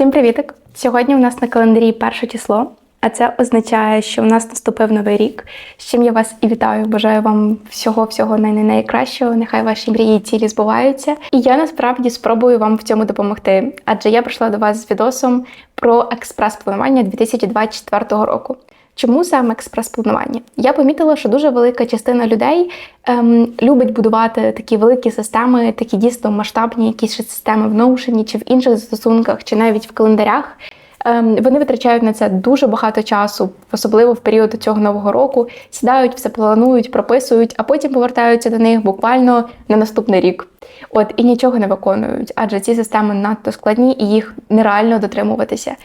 Всім привітик! Сьогодні у нас на календарі перше число, а це означає, що у нас наступив новий рік. З чим я вас і вітаю. Бажаю вам всього-всього най-найкращого. Нехай ваші мрії і цілі збуваються. І я насправді спробую вам в цьому допомогти, адже я прийшла до вас з відосом про експрес-планування 2024 року. Чому саме експрес-планування? Я помітила, що дуже велика частина людей ем, любить будувати такі великі системи, такі дійсно масштабні, якісь системи в Notion, чи в інших застосунках, чи навіть в календарях. Ем, вони витрачають на це дуже багато часу, особливо в період цього нового року. Сідають, все планують, прописують, а потім повертаються до них буквально на наступний рік. От і нічого не виконують, адже ці системи надто складні і їх нереально дотримуватися.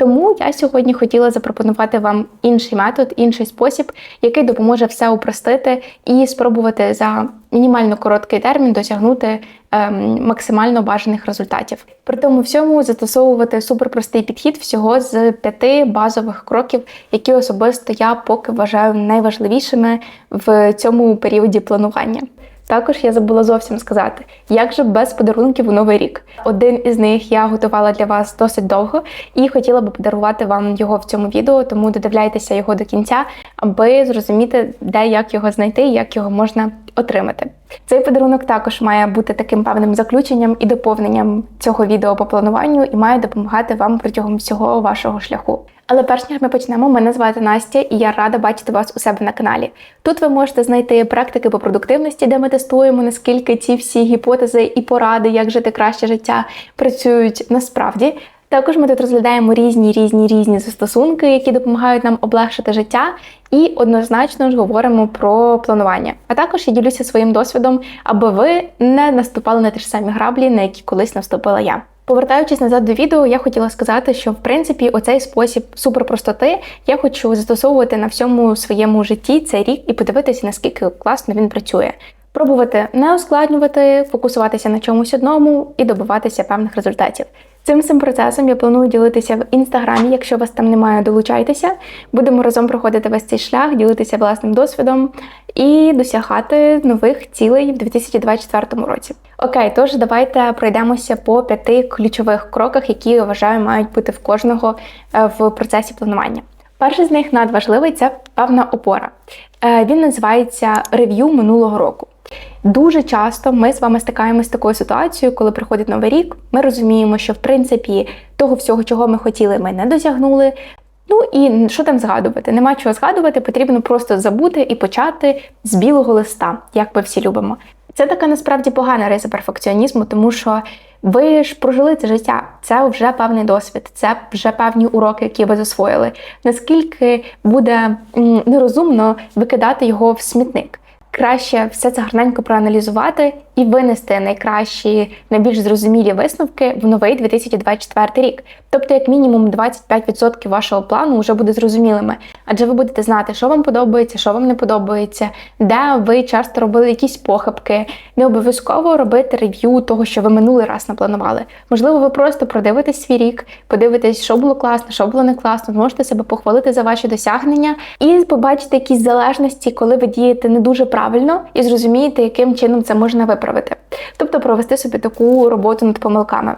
Тому я сьогодні хотіла запропонувати вам інший метод, інший спосіб, який допоможе все упростити і спробувати за мінімально короткий термін досягнути ем, максимально бажаних результатів. При тому всьому застосовувати суперпростий підхід всього з п'яти базових кроків, які особисто я поки вважаю найважливішими в цьому періоді планування. Також я забула зовсім сказати, як же без подарунків у новий рік. Один із них я готувала для вас досить довго і хотіла би подарувати вам його в цьому відео, тому додивляйтеся його до кінця, аби зрозуміти, де як його знайти як його можна отримати. Цей подарунок також має бути таким певним заключенням і доповненням цього відео по плануванню і має допомагати вам протягом всього вашого шляху. Але перш ніж ми почнемо, мене звати Настя, і я рада бачити вас у себе на каналі. Тут ви можете знайти практики по продуктивності, де ми тестуємо, наскільки ці всі гіпотези і поради, як жити краще життя, працюють насправді. Також ми тут розглядаємо різні різні різні застосунки, які допомагають нам облегшити життя, і однозначно ж говоримо про планування. А також я ділюся своїм досвідом, аби ви не наступали на ті ж самі граблі, на які колись наступила я. Повертаючись назад до відео, я хотіла сказати, що в принципі оцей спосіб суперпростоти я хочу застосовувати на всьому своєму житті цей рік і подивитися, наскільки класно він працює. Пробувати не ускладнювати, фокусуватися на чомусь одному і добиватися певних результатів. Цим всім процесом я планую ділитися в інстаграмі. Якщо вас там немає, долучайтеся. Будемо разом проходити весь цей шлях, ділитися власним досвідом і досягати нових цілей в 2024 році. Окей, тож давайте пройдемося по п'яти ключових кроках, які я вважаю мають бути в кожного е, в процесі планування. Перший з них надважливий це певна опора. Е, він називається рев'ю минулого року. Дуже часто ми з вами стикаємося з такою ситуацією, коли приходить новий рік. Ми розуміємо, що в принципі того всього, чого ми хотіли, ми не досягнули. Ну і що там згадувати? Нема чого згадувати, потрібно просто забути і почати з білого листа, як ми всі любимо. Це така насправді погана риса перфекціонізму, тому що ви ж прожили це життя, це вже певний досвід, це вже певні уроки, які ви засвоїли. Наскільки буде нерозумно викидати його в смітник? Краще все це гарненько проаналізувати і винести найкращі, найбільш зрозумілі висновки в новий 2024 рік. Тобто, як мінімум, 25% вашого плану вже буде зрозумілими, адже ви будете знати, що вам подобається, що вам не подобається, де ви часто робили якісь похибки. Не обов'язково робити рев'ю того, що ви минулий раз напланували. Можливо, ви просто продивитесь свій рік, подивитесь, що було класно, що було не класно, зможете себе похвалити за ваші досягнення і побачити якісь залежності, коли ви дієте не дуже правильно, і зрозумієте, яким чином це можна виправити. Тобто провести собі таку роботу над помилками.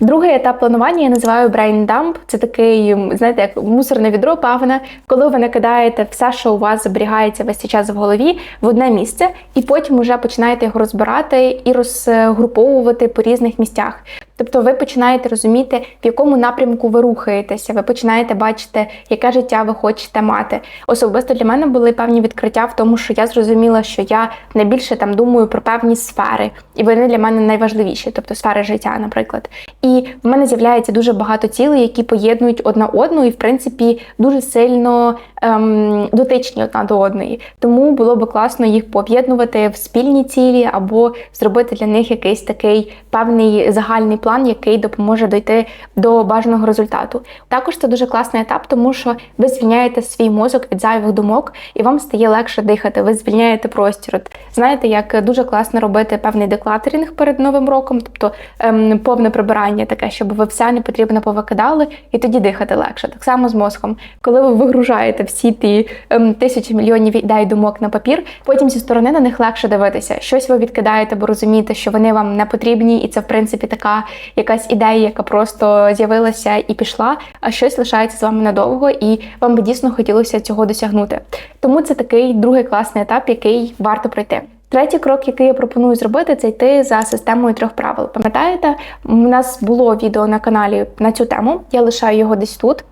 Другий етап планування я називаю brain. Це такий, знаєте, як мусорне відро певне, коли ви накидаєте все, що у вас зберігається весь час в голові, в одне місце, і потім вже починаєте його розбирати і розгруповувати по різних місцях. Тобто ви починаєте розуміти, в якому напрямку ви рухаєтеся, ви починаєте бачити, яке життя ви хочете мати. Особисто для мене були певні відкриття в тому, що я зрозуміла, що я найбільше там думаю про певні сфери, і вони для мене найважливіші, тобто сфери життя, наприклад. І в мене з'являється дуже багато цілей, які поєднують одна одну, і в принципі дуже сильно ем, дотичні одна до одної. Тому було би класно їх поєднувати в спільні цілі або зробити для них якийсь такий певний загальний план план, який допоможе дойти до бажаного результату. Також це дуже класний етап, тому що ви звільняєте свій мозок від зайвих думок, і вам стає легше дихати. Ви звільняєте простір. Знаєте, як дуже класно робити певний деклатерінг перед новим роком, тобто ем, повне прибирання, таке, щоб ви все не потрібно повикидали, і тоді дихати легше. Так само з мозком, коли ви вигружаєте всі ті ем, тисячі мільйонів ідей думок на папір, потім зі сторони на них легше дивитися. Щось ви відкидаєте, бо розумієте, що вони вам не потрібні, і це в принципі така якась ідея, яка просто з'явилася і пішла, а щось лишається з вами надовго, і вам би дійсно хотілося цього досягнути. Тому це такий другий класний етап, який варто пройти. Третій крок, який я пропоную зробити, це йти за системою трьох правил. Пам'ятаєте, у нас було відео на каналі на цю тему, я лишаю його десь тут.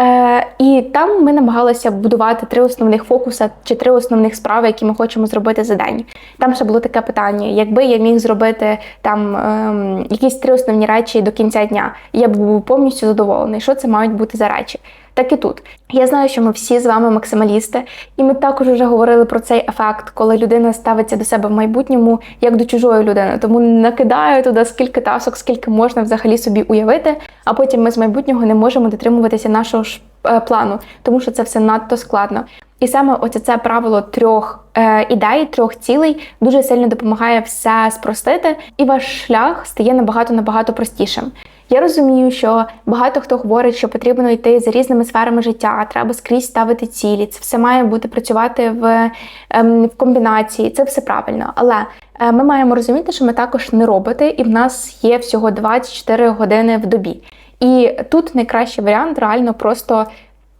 Е, І там ми намагалися будувати три основних фокуси чи три основних справи, які ми хочемо зробити за день. Там ще було таке питання: якби я міг зробити там е, якісь три основні речі до кінця дня, я б був повністю задоволений. Що це мають бути за речі? Так і тут. Я знаю, що ми всі з вами максималісти, і ми також вже говорили про цей ефект, коли людина ставиться до себе в майбутньому як до чужої людини. Тому накидаю туди скільки тасок, скільки можна взагалі собі уявити, а потім ми з майбутнього не можемо дотримуватися нашого ж е, плану, тому що це все надто складно. І саме оце це правило трьох е, ідей, трьох цілей дуже сильно допомагає все спростити, і ваш шлях стає набагато набагато простішим. Я розумію, що багато хто говорить, що потрібно йти за різними сферами життя, треба скрізь ставити цілі. Це все має бути працювати в, ем, в комбінації. Це все правильно. Але е, ми маємо розуміти, що ми також не роботи, і в нас є всього 24 години в добі. І тут найкращий варіант реально просто.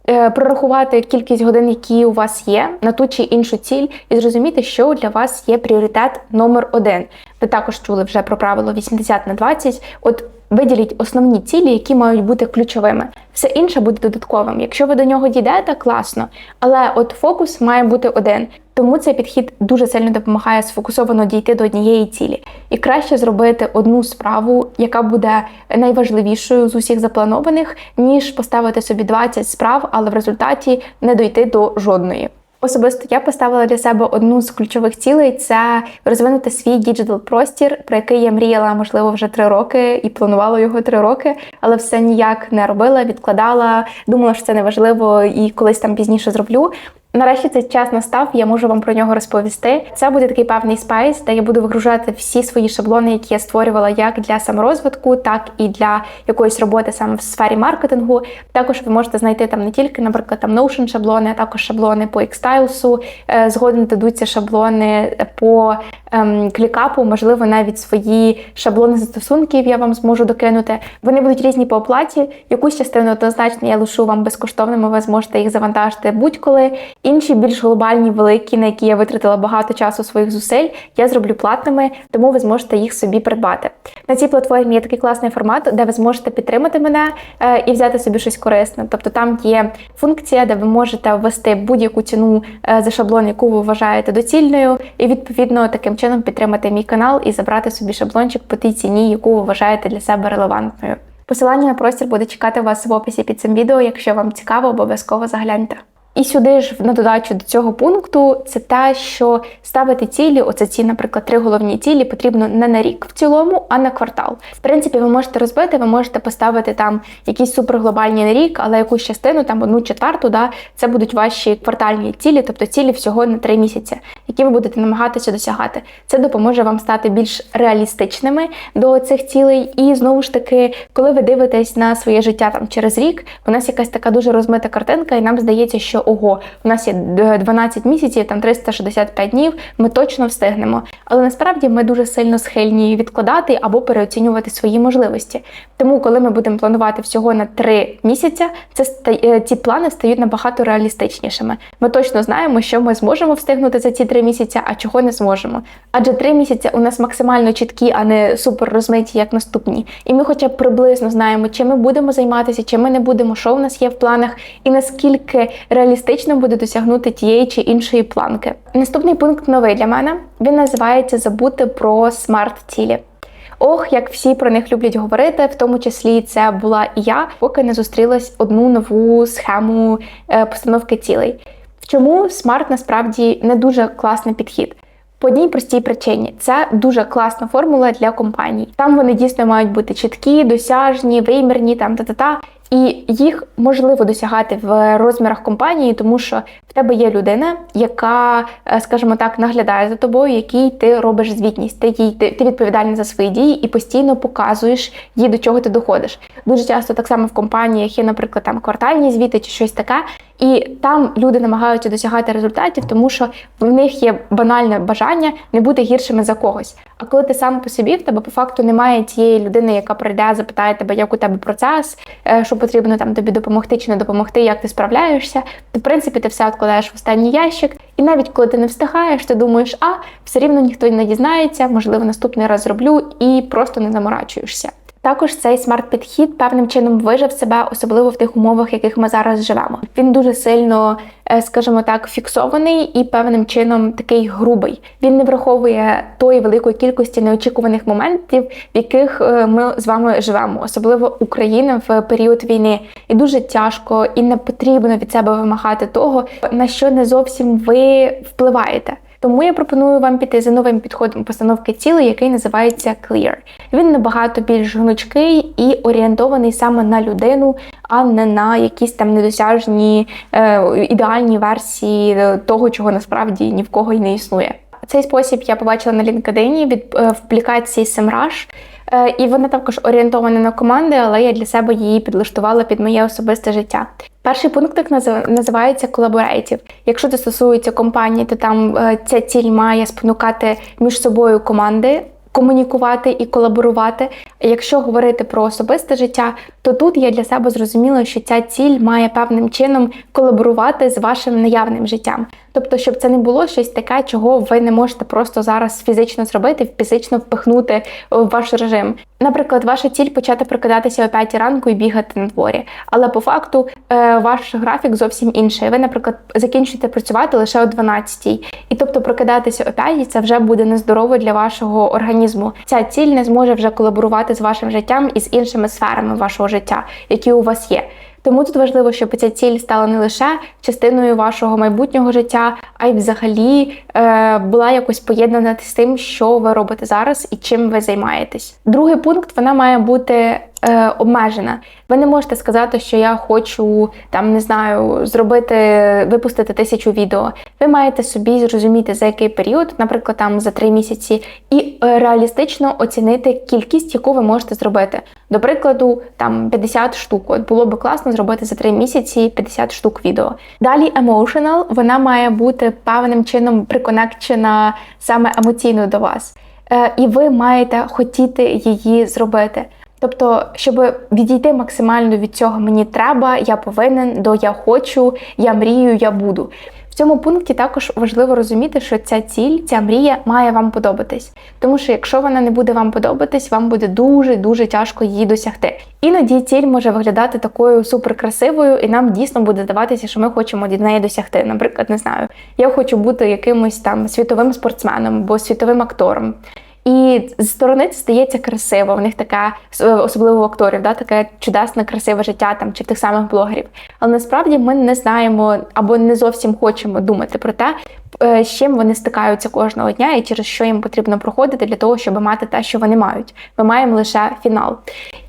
Е, Прорахувати кількість годин, які у вас є, на ту чи іншу ціль, і зрозуміти, що для вас є пріоритет номер один. Ви також чули вже про правило 80 на 20. От Виділіть основні цілі, які мають бути ключовими. Все інше буде додатковим. Якщо ви до нього дійдете, класно. Але от фокус має бути один. Тому цей підхід дуже сильно допомагає сфокусовано дійти до однієї цілі. І краще зробити одну справу, яка буде найважливішою з усіх запланованих, ніж поставити собі 20 справ, але в результаті не дойти до жодної. Особисто я поставила для себе одну з ключових цілей це розвинути свій діджитал простір, про який я мріяла, можливо, вже три роки і планувала його три роки, але все ніяк не робила, відкладала, думала, що це не важливо і колись там пізніше зроблю. Нарешті цей час настав, я можу вам про нього розповісти. Це буде такий певний спейс, де я буду вигружати всі свої шаблони, які я створювала як для саморозвитку, так і для якоїсь роботи саме в сфері маркетингу. Також ви можете знайти там не тільки, наприклад, там Notion шаблони, а також шаблони по Xtiles. Е, Згодом дадуться шаблони по ем, клікапу, можливо, навіть свої шаблони застосунків я вам зможу докинути. Вони будуть різні по оплаті. Якусь частину однозначно я лишу вам безкоштовними, ви зможете їх завантажити будь-коли. Інші більш глобальні, великі, на які я витратила багато часу своїх зусиль, я зроблю платними, тому ви зможете їх собі придбати. На цій платформі є такий класний формат, де ви зможете підтримати мене е, і взяти собі щось корисне. Тобто там є функція, де ви можете ввести будь-яку ціну е, за шаблон, яку ви вважаєте доцільною, і відповідно таким чином підтримати мій канал і забрати собі шаблончик по тій ціні, яку ви вважаєте для себе релевантною. Посилання на простір буде чекати вас в описі під цим відео. Якщо вам цікаво, обов'язково загляньте. І сюди ж на додачу до цього пункту це те, що ставити цілі, оце ці, наприклад, три головні цілі потрібно не на рік в цілому, а на квартал. В принципі, ви можете розбити, ви можете поставити там якісь суперглобальні на рік, але якусь частину, там одну четверту, да, це будуть ваші квартальні цілі, тобто цілі всього на три місяці, які ви будете намагатися досягати. Це допоможе вам стати більш реалістичними до цих цілей. І знову ж таки, коли ви дивитесь на своє життя там через рік, у нас якась така дуже розмита картинка, і нам здається, що ого, у нас є 12 місяців, там 365 днів, ми точно встигнемо. Але насправді ми дуже сильно схильні відкладати або переоцінювати свої можливості. Тому, коли ми будемо планувати всього на 3 місяці, це ста- ці плани стають набагато реалістичнішими. Ми точно знаємо, що ми зможемо встигнути за ці 3 місяці, а чого не зможемо. Адже 3 місяці у нас максимально чіткі, а не супер розмиті, як наступні. І ми, хоча б приблизно знаємо, чим ми будемо займатися, чим ми не будемо, що в нас є в планах, і наскільки реалістично буде досягнути тієї чи іншої планки. Наступний пункт новий для мене. Він називається Забути про смарт-цілі. Ох, як всі про них люблять говорити, в тому числі це була і я, поки не зустрілась одну нову схему е, постановки цілей. Чому смарт насправді не дуже класний підхід? По одній простій причині це дуже класна формула для компаній. Там вони дійсно мають бути чіткі, досяжні, вимірні, там та-та-та. І їх можливо досягати в розмірах компанії, тому що в тебе є людина, яка, е, скажімо так, наглядає за тобою, якій ти робиш звітність. Ти їй ти, ти відповідальний за свої дії і постійно показуєш їй, до чого ти доходиш. Дуже часто так само в компаніях є, наприклад, там квартальні звіти чи щось таке. І там люди намагаються досягати результатів, тому що в них є банальне бажання не бути гіршими за когось. А коли ти сам по собі, в тебе по факту немає тієї людини, яка прийде, запитає тебе, як у тебе процес, е, що потрібно там тобі допомогти чи не допомогти, як ти справляєшся, то в принципі ти все відкладаєш в останній ящик. І навіть коли ти не встигаєш, ти думаєш, а все рівно ніхто не дізнається, можливо, наступний раз зроблю і просто не заморачуєшся. Також цей смарт-підхід певним чином вижив себе, особливо в тих умовах, в яких ми зараз живемо. Він дуже сильно, е, скажімо так, фіксований і певним чином такий грубий. Він не враховує тої великої кількості неочікуваних моментів, в яких е, ми з вами живемо, особливо Україна в період війни. І дуже тяжко і не потрібно від себе вимагати того, на що не зовсім ви впливаєте. Тому я пропоную вам піти за новим підходом постановки цілей, який називається Clear. Він набагато більш гнучкий і орієнтований саме на людину, а не на якісь там недосяжні е, ідеальні версії того, чого насправді ні в кого й не існує. Цей спосіб я побачила на LinkedIn від е, в аплікації SEMrush. Е, І вона також орієнтована на команди, але я для себе її підлаштувала під моє особисте життя. Перший пункт так називається колаборейтів. Якщо це стосується компанії, то там е, ця ціль має спонукати між собою команди. Комунікувати і колаборувати. Якщо говорити про особисте життя, то тут я для себе зрозуміла, що ця ціль має певним чином колаборувати з вашим наявним життям. Тобто, щоб це не було щось таке, чого ви не можете просто зараз фізично зробити, фізично впихнути в ваш режим. Наприклад, ваша ціль почати прокидатися о 5 ранку і бігати на дворі. Але по факту е, ваш графік зовсім інший. Ви, наприклад, закінчуєте працювати лише о 12-й. І тобто прокидатися о 5 це вже буде нездорово для вашого організму. Ця ціль не зможе вже колаборувати з вашим життям і з іншими сферами вашого життя, які у вас є. Тому тут важливо, щоб ця ціль стала не лише частиною вашого майбутнього життя, а й взагалі е, була якось поєднана з тим, що ви робите зараз і чим ви займаєтесь. Другий пункт вона має бути е, обмежена. Ви не можете сказати, що я хочу там не знаю зробити, випустити тисячу відео. Ви маєте собі зрозуміти за який період, наприклад, там за три місяці, і е, реалістично оцінити кількість, яку ви можете зробити. До прикладу, там 50 штук. От було би класно зробити за 3 місяці 50 штук відео. Далі emotional, вона має бути певним чином приконекчена саме емоційно до вас. Е, і ви маєте хотіти її зробити. Тобто, щоб відійти максимально від цього мені треба, я повинен, до я хочу, я мрію, я буду. В цьому пункті також важливо розуміти, що ця ціль, ця мрія має вам подобатись. Тому що якщо вона не буде вам подобатись, вам буде дуже дуже тяжко її досягти. Іноді ціль може виглядати такою суперкрасивою, і нам дійсно буде здаватися, що ми хочемо від неї досягти. Наприклад, не знаю, я хочу бути якимось там світовим спортсменом або світовим актором. І з сторони це здається красиво. В них така, особливо у акторів, да, таке чудесне, красиве життя там чи в тих самих блогерів. Але насправді ми не знаємо або не зовсім хочемо думати про те, з чим вони стикаються кожного дня і через що їм потрібно проходити для того, щоб мати те, що вони мають. Ми маємо лише фінал.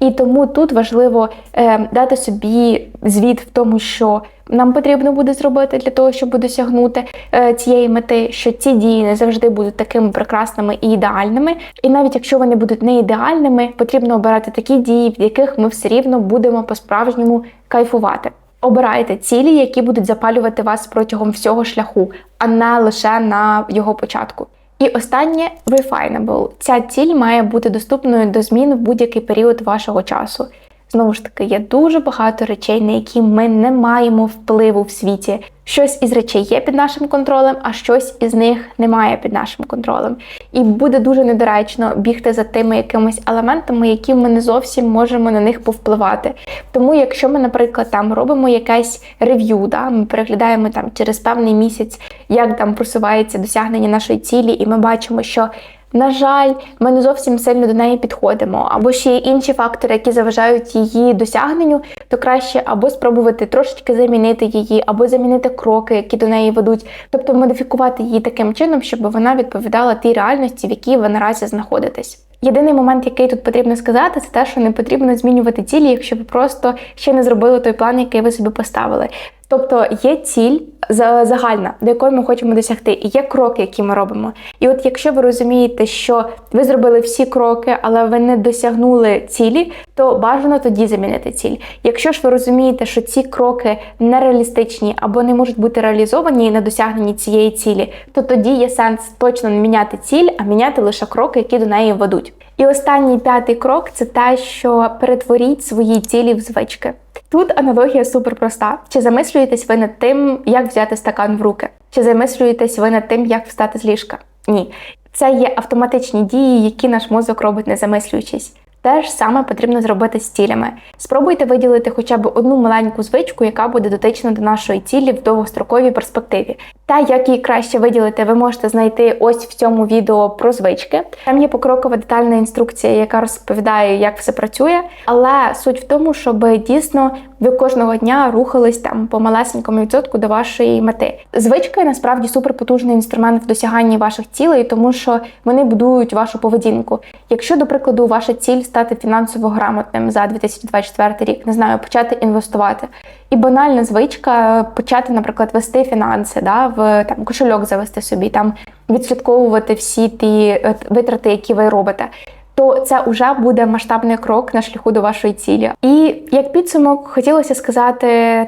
І тому тут важливо е, дати собі звіт в тому, що нам потрібно буде зробити для того, щоб досягнути е, цієї мети, що ці дії не завжди будуть такими прекрасними і ідеальними. І навіть якщо вони будуть не ідеальними, потрібно обирати такі дії, від яких ми все рівно будемо по-справжньому кайфувати. Обирайте цілі, які будуть запалювати вас протягом всього шляху, а не лише на його початку. І останнє refinable. Ця ціль має бути доступною до змін в будь-який період вашого часу. Знову ж таки, є дуже багато речей, на які ми не маємо впливу в світі. Щось із речей є під нашим контролем, а щось із них немає під нашим контролем. І буде дуже недоречно бігти за тими якимись елементами, які ми не зовсім можемо на них повпливати. Тому, якщо ми, наприклад, там робимо якесь рев'ю, да, ми переглядаємо там через певний місяць, як там просувається досягнення нашої цілі, і ми бачимо, що на жаль, ми не зовсім сильно до неї підходимо, або ще є інші фактори, які заважають її досягненню, то краще або спробувати трошечки замінити її, або замінити кроки, які до неї ведуть, тобто модифікувати її таким чином, щоб вона відповідала тій реальності, в якій ви наразі знаходитесь. Єдиний момент, який тут потрібно сказати, це те, що не потрібно змінювати цілі, якщо ви просто ще не зробили той план, який ви собі поставили. Тобто є ціль загальна, до якої ми хочемо досягти, і є кроки, які ми робимо. І от якщо ви розумієте, що ви зробили всі кроки, але ви не досягнули цілі, то бажано тоді замінити ціль. Якщо ж ви розумієте, що ці кроки нереалістичні або не можуть бути реалізовані на досягненні цієї цілі, то тоді є сенс точно не міняти ціль, а міняти лише кроки, які до неї ведуть. І останній п'ятий крок це те, що перетворіть свої цілі в звички. Тут аналогія супер проста. Чи замислюєтесь ви над тим, як взяти стакан в руки? Чи замислюєтесь ви над тим, як встати з ліжка? Ні. Це є автоматичні дії, які наш мозок робить, не замислюючись. Те ж саме потрібно зробити з цілями. Спробуйте виділити хоча б одну маленьку звичку, яка буде дотична до нашої цілі в довгостроковій перспективі. Та як її краще виділити, ви можете знайти ось в цьому відео про звички. Там є покрокова детальна інструкція, яка розповідає, як все працює. Але суть в тому, щоб дійсно ви кожного дня рухались там по малесенькому відсотку до вашої мети. Звички насправді суперпотужний інструмент в досяганні ваших цілей, тому що вони будують вашу поведінку. Якщо, до прикладу, ваша ціль стати фінансово грамотним за 2024 рік, не знаю, почати інвестувати. І банальна звичка почати, наприклад, вести фінанси, да, в там кошельок завести собі, там відслідковувати всі ті е, витрати, які ви робите. То це вже буде масштабний крок на шляху до вашої цілі. І як підсумок, хотілося сказати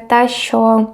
те, що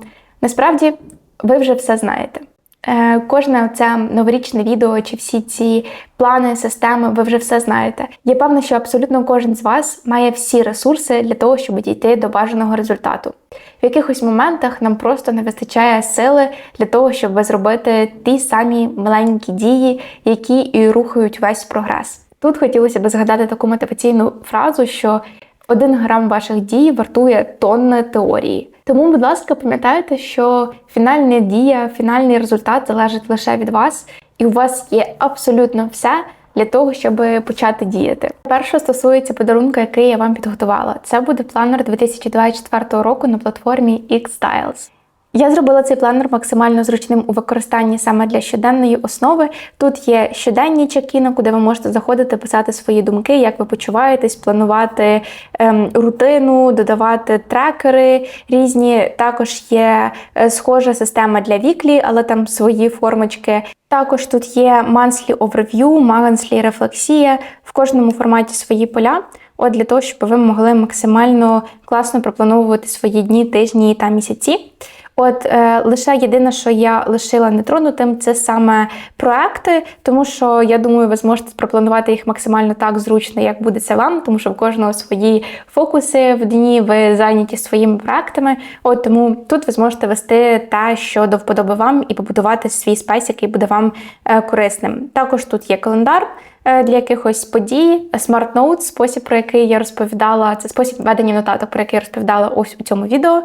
насправді ви вже все знаєте. Е, кожне це новорічне відео чи всі ці плани, системи, ви вже все знаєте. Я певна, що абсолютно кожен з вас має всі ресурси для того, щоб дійти до бажаного результату. В якихось моментах нам просто не вистачає сили для того, щоб зробити ті самі маленькі дії, які і рухають весь прогрес. Тут хотілося б згадати таку мотиваційну фразу, що один грам ваших дій вартує тонни теорії. Тому, будь ласка, пам'ятайте, що фінальна дія, фінальний результат залежить лише від вас, і у вас є абсолютно все для того, щоб почати діяти. Перше стосується подарунка, який я вам підготувала. Це буде планер 2024 року на платформі X-Styles. Я зробила цей планер максимально зручним у використанні саме для щоденної основи. Тут є щоденні чекіни, куди ви можете заходити, писати свої думки, як ви почуваєтесь, планувати ем, рутину, додавати трекери різні. Також є е, схожа система для віклі, але там свої формочки. Також тут є monthly overview, monthly рефлексія, в кожному форматі свої поля. От для того, щоб ви могли максимально класно проплановувати свої дні, тижні та місяці. От е, лише єдине, що я лишила нетронутим, це саме проекти, тому що я думаю, ви зможете пропланувати їх максимально так зручно, як буде це вам, тому що в кожного свої фокуси в дні, ви зайняті своїми проектами. От тому тут ви зможете вести те, що до вподоби вам, і побудувати свій спейс, який буде вам е, корисним. Також тут є календар. Е, для якихось подій. Smart Notes, спосіб, про який я розповідала, це спосіб ведення нотаток, про який я розповідала ось у цьому відео.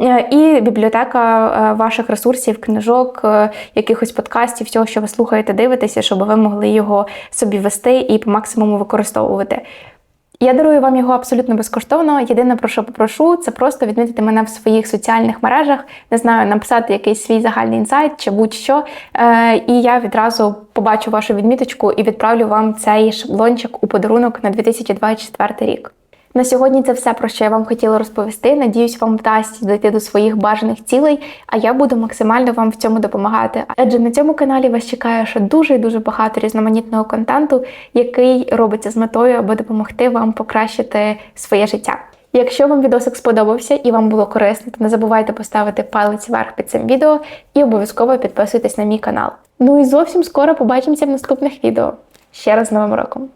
Е, і бібліотека е, ваших ресурсів, книжок, якихось подкастів, всього, що ви слухаєте, дивитеся, щоб ви могли його собі вести і по максимуму використовувати. Я дарую вам його абсолютно безкоштовно. Єдине, про що попрошу, це просто відмітити мене в своїх соціальних мережах, не знаю, написати якийсь свій загальний інсайт чи будь-що. Е, І я відразу побачу вашу відміточку і відправлю вам цей шаблончик у подарунок на 2024 рік. На сьогодні це все, про що я вам хотіла розповісти. Надіюсь, вам вдасться дойти до своїх бажаних цілей, а я буду максимально вам в цьому допомагати. Адже на цьому каналі вас чекає ще дуже і дуже багато різноманітного контенту, який робиться з метою, аби допомогти вам покращити своє життя. Якщо вам відосик сподобався і вам було корисно, то не забувайте поставити палець вверх під цим відео і обов'язково підписуйтесь на мій канал. Ну і зовсім скоро побачимося в наступних відео. Ще раз з Новим роком!